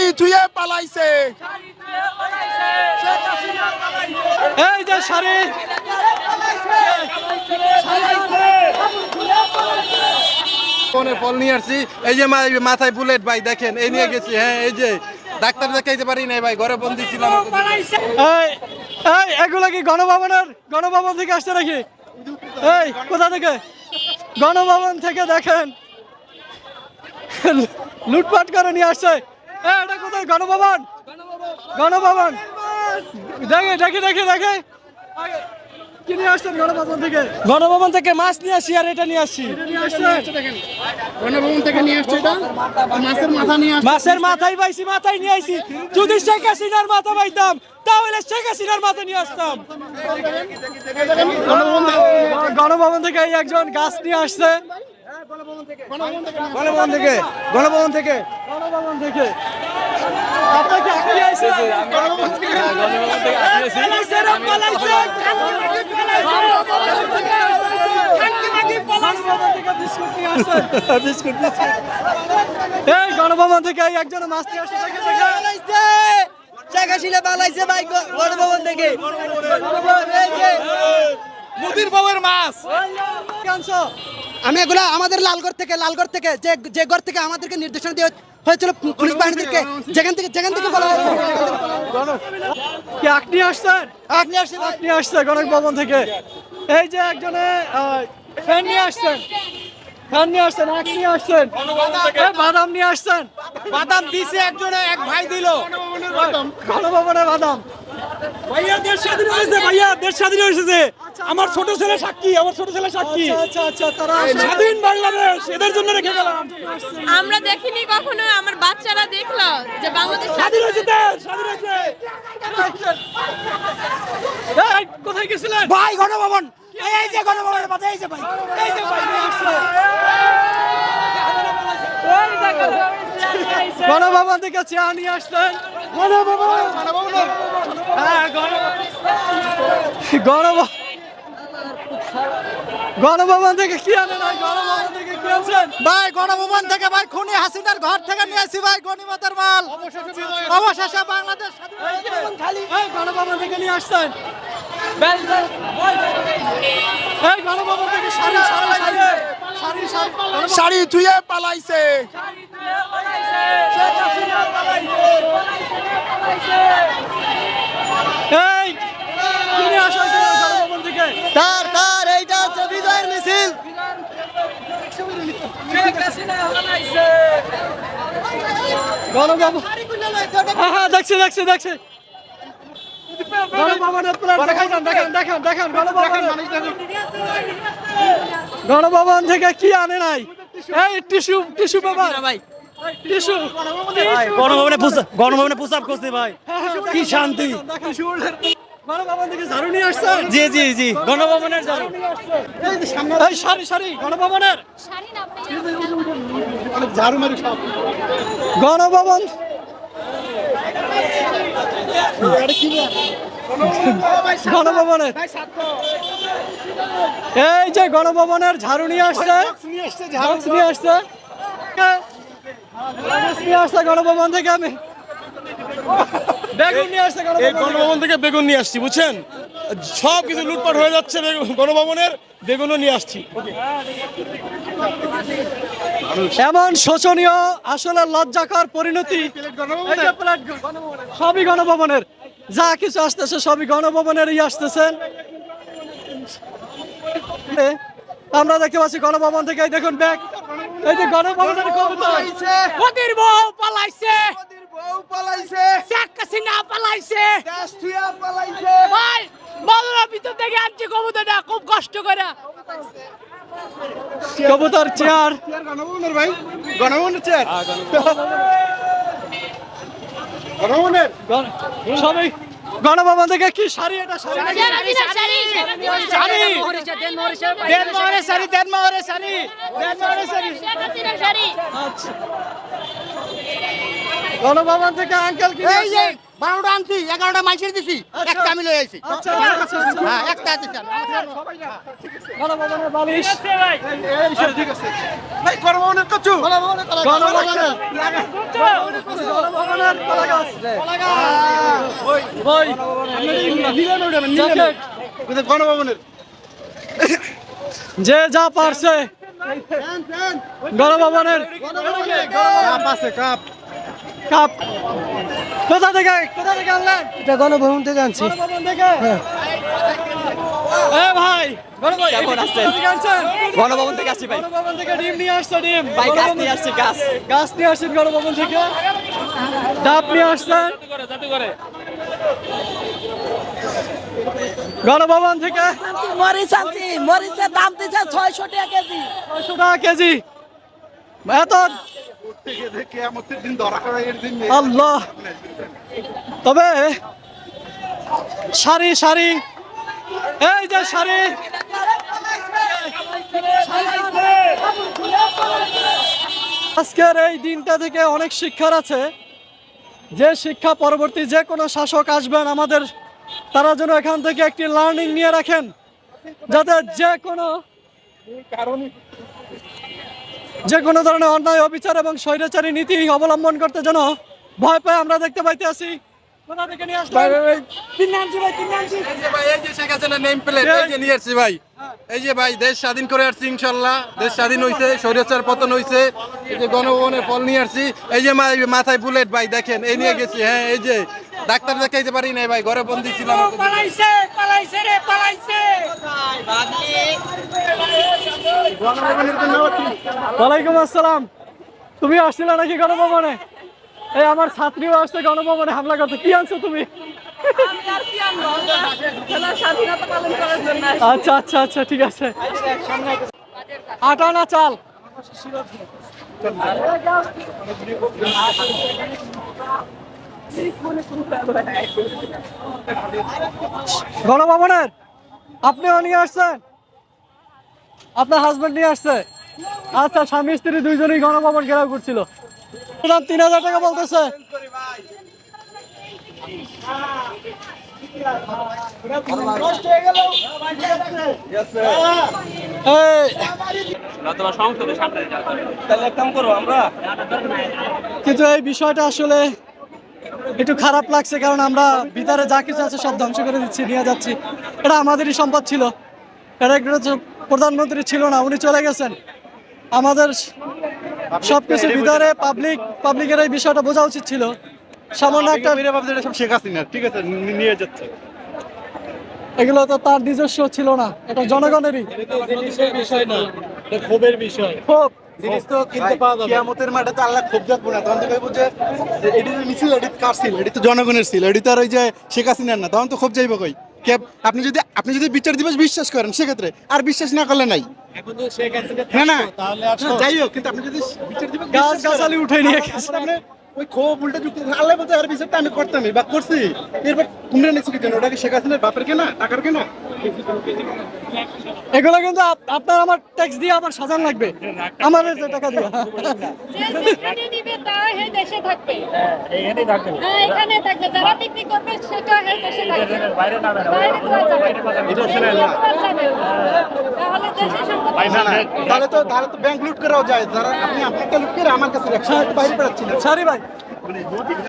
শাড়ি ধুয়ে পালাইছে। এই যে শাড়ি। ফোনে ফল নিয়ে আসছি। এই যে মাথায় বুলেট ভাই দেখেন এই নিয়ে গেছি হ্যাঁ এই যে। ডাক্তার দেখাইতে পারি নাই ভাই ঘরে বন্দি ছিলাম এই এই এগুলো কি গণভবনের গণভবন থেকে আসছে নাকি? এই কোথা থেকে? গণভবন থেকে দেখেন। লুটপাট করে নিয়ে আসছে। এটা কোথায়? গণভবন? গণভবন। দেখে দেখে দেখে দেখে। কি নিয়ে আসছেন গণভবন থেকে? গণভবন থেকে মাছ নিয়ে আসছি আর এটা নিয়ে আসছি। নিয়ে গণভবন থেকে নিয়ে আসছে এটা। মাছের মাথা নিয়ে মাছের মাথায় পাইছি মাথায় নিয়ে আইছি। যদি শেখ হাসিনার মাথা পাইতাম তাহলে শেখ হাসিনার মাথা নিয়ে আসতাম। গণভবন থেকে একজন গাছ নিয়ে আসছে। গণভবন থেকে। গণভবন থেকে। গণভবন থেকে? গণভবন থেকে। এই গণভবন একজন মাছ নিয়ে আসছে শেখ হাসিনা পালাইছে ভাই গণভবন থেকে। মুদির বউয়ের মাছ? আমি এগুলা আমাদের লালগড় থেকে লালগড় থেকে যে যে ঘর থেকে আমাদেরকে নির্দেশনা দেওয়া হয়েছিল পুলিশ বাহিনীদেরকে যেখান থেকে যেখান থেকে বলা হয়েছে। কি আখ নিয়ে আসছেন আপনি আসছে। আখ নিয়ে আসছে গণভবন থেকে। এই যে একজনে ফ্যান নিয়ে আসছেন। ফ্যান নিয়ে আসছেন আখ নিয়ে আসছেন। বাদাম নিয়ে আসছেন। বাদাম দিছে একজনে এক ভাই দিল। গণভবনের বাদাম। ভাইয়া দেশ স্বাধীন হয়েছে দেশ স্বাধীন হয়েছে আমার ছোট ছেলে সাক্ষী আমার ছোট ছেলে সাক্ষী। আচ্ছা আচ্ছা স্বাধীন বাংলাদেশ এদের জন্য রেখে গেলাম। আমরা দেখিনি কখনো আমার বাচ্চারা দেখল যে বাংলাদেশ স্বাধীন হয়েছে দেশ স্বাধীন হয়েছে। এই, কোথায় গেছিলেন? ভাই গণভবন। এই যে গণভবনের মাথা এই যে ভাই। এই যে ভাই গণভবন থেকে চেয়ার নিয়ে আসলেন। হ্যাঁ, গণ- গণভবন। গণভবন থেকে কি আনে নাই? গণভবন থেকে কি আনছেন? ভাই গণভবন থেকে ভাই খুনি হাসিনার ঘর থেকে নিয়ে আসি ভাই গণিমতের মাল। অবশেষে বাংলাদেশ গণভবন থেকে নিয়ে আসছেন। এই গণভবন থেকে শাড়ি শাড়ি শাড়ি শাড়ি ধুয়ে পালাইছে। তার তার এইটা হচ্ছে বিজয়ের মিছিল। দেখছি দেখছি দেখছি। গণভবন থেকে কি আনে নাই? এই টিস্যু টিস্যু পেপার ভাই। টিস্যু। গণভবনে প্রস্তাব গণভবনে প্রস্তাব করছে ভাই। কি শান্তি। গণভবন থেকে ঝাড়ু নিয়ে আসছেন জি জি জি গণভবনের যাব এই সারি সারি গণভবনের গণভবন গণভবনের এই যে গণভবনের ঝাড়ু নিয়ে আসছে। নিয়ে আসছে নিয়ে আসছে। গণভবন থেকে আমি। বেগুন নিয়ে আসছে গণভবন থেকে। বেগুন নিয়ে আসছি বুঝছেন? সব কিছু লুটপাট হয়ে যাচ্ছে গণভবনের বেগুনও নিয়ে আসছি। এমন শোচনীয় আসলে লজ্জাকর পরিণতি। এই যে প্লেট গ- সবই গণভবনের। যা কিছু আসতেছে সবই গণভবনেরই আসতেছেন এ, আমরা দেখতে পাচ্ছি গণভবন থেকে দেখুন ব্যাগ এই যে গণভবনের কবুতর মোদির বউ পালাইছে বউ পালাইছে শেখ হাসিনা পালাইছে দেশ থুয়া পালাইছে ভাই মদুরা ভিতর থেকে আনছে কবুতরটা খুব কষ্ট করে কবুতর চেয়ার গণভবনের ভাই গণভবনের চেয়ার গণভবনের গণ- গণভবন থেকে কি শাড়ি এটা শাড়ি শাড়ি দেনমোহরের শাড়ি দেনমোহরের শাড়ি দেনমোহরের শাড়ি আচ্ছা। গণভবন থেকে আঙ্কেল কি এই যে বারোটা আনছি এগারোটা মাইসের দিছি একটা আমি লই আইছি। আচ্ছা। আচ্ছা, আচ্ছা। হ্যাঁ একটা দিছি গণভবনের বালিশ। ভাই। গণভবনের কচু। গণভবনের গণভবনের কলা গাছ। বই জ্যাকেট গণভবনের। যে যা পারছে। গণভবনের কাপ আছে কাপ। কাপ। কোথা থেকে? কোথা থেকে আনলেন? এটা গণভবন থেকে আনছি। গণভবন থেকে? এ ভাই গণভবন কেমন আছেন? গণভবন থেকে আসছি ভাই। গণভবন থেকে ডিম নিয়ে আসছে ডিম। ভাই গাছ নিয়ে আসছি গাছ। গাছ নিয়ে আসছেন গণভবন থেকে? ডাব নিয়ে আসছেন? গণভবন থেকে মরিচ আনছি মরিচের দাম দিচ্ছে ছয়শো টাকা কেজি। ছয়শো টাকা কেজি। এত আল্লাহ। তবে সারি সারি এই যে সারি আজকের এই দিনটা থেকে অনেক শিক্ষার আছে। যে শিক্ষা পরবর্তী যে কোনো শাসক আসবেন আমাদের তারা যেন এখান থেকে একটি লার্নিং নিয়ে রাখেন যাতে যে কোনো যে কোনো ধরনের অন্যায় অবিচার এবং স্বৈরাচারী নীতি অবলম্বন করতে যেন ভয় পায় আমরা দেখতে পাইতে আসি কোথা থেকে নিয়ে আসলেন? ভাই, এই যে ভাই এই যে শেখ হাসিনা নেম প্লেট এই যে নিয়ে আসছি ভাই। এই যে ভাই দেশ স্বাধীন করে আসছি ইনশাল্লাহ। দেশ স্বাধীন হইছে স্বৈরাচার পতন হইছে। এই যে গণভবনের ফল নিয়ে আসছি। এই যে মাথায় বুলেট ভাই দেখেন এই নিয়ে গেছি হ্যাঁ এই যে। ডাক্তার দেখাইতে পারি নাই ভাই ঘরে বন্দি ছিলাম। পালাইছে পালাইছে রে পালাইছে। ওয়ালাইকুম আসসালাম। তুমি আসছিলে নাকি গণভবনে? এই আমার ছাত্রীও আসছে গণভবনে হামলা করতে। কি আনছো তুমি? আমি আর কি আনব? খেলার স্বাধীনতা পালন করার জন্য আচ্ছা আচ্ছা আচ্ছা ঠিক আছে। আটা না চাল। গণভবনের? আপনিও নিয়ে আসছেন? আপনার হাজবেন্ড নিয়ে আসছে? আচ্ছা স্বামী স্ত্রী দুইজনই গণভবন ঘেরাও করছিল। দাম তিন হাজার টাকা বলতেছে। কিন্তু এই বিষয়টা আসলে একটু খারাপ লাগছে কারণ আমরা ভিতরে যা কিছু আছে সব ধ্বংস করে দিচ্ছি নিয়ে যাচ্ছি। এটা আমাদেরই সম্পদ ছিল। এটা একটা প্রধানমন্ত্রী ছিল না উনি চলে গেছেন। আমাদের সব কিছু ভিতরে পাবলিক পাবলিকের এই বিষয়টা বোঝা উচিত ছিল। সামান্য একটা শেখ হাসিনা ঠিক আছে নিয়ে যাচ্ছে। এগুলো তো তার নিজস্ব ছিল না এটা জনগণেরই। বিষয় না ক্ষোভের বিষয়। খুব জিনিস তো কিনতে পাওয়া যাবে। কিয়ামতের মাঠে তো আল্লাহ খুব যাক না তখন তো কইবো যে এটি তো মিছিল এটি কার ছিল? এটি তো জনগণের ছিল। এটি তো আর ওই যে শেখ হাসিনার না। তখন তো খুব যাইব কই। কে আপনি যদি আপনি যদি বিচার দিবস বিশ্বাস করেন সেক্ষেত্রে আর বিশ্বাস না করলে নাই। না না, যাই হোক কিন্তু আপনি যদি বিচার দিবস গাছ গাছালি উঠাই নিয়ে ওই ক্ষোভ উল্টা যুক্তি আল্লাহ বলতে আর বিচারটা আমি করতামই বা করছি। এরপর তোমরা নিচ্ছি কি জন্য ওটা কি শেখ হাসিনার বাপের কেনা টাকার কেনা? এগুলো কিন্তু আপনার আমার ট্যাক্স দিয়ে আবার সাজান লাগবে। আমাদের যে টাকা দিয়ে। যেখানে নিবে তারা এই দেশে থাকবে। এখানে থাকবে। যারা বিক্রি করবে সেটা এই দেশে থাকবে। বাইরে তো আর যাবে না। বাইরে তো আর যাবে না। তাহলে তো তাহলে তো ব্যাংক লুট করাও যায়। যারা আপনি আপনাকে লুট করে আমার কাছে রাখছেন বাইরে সারি ভাই। どうですか?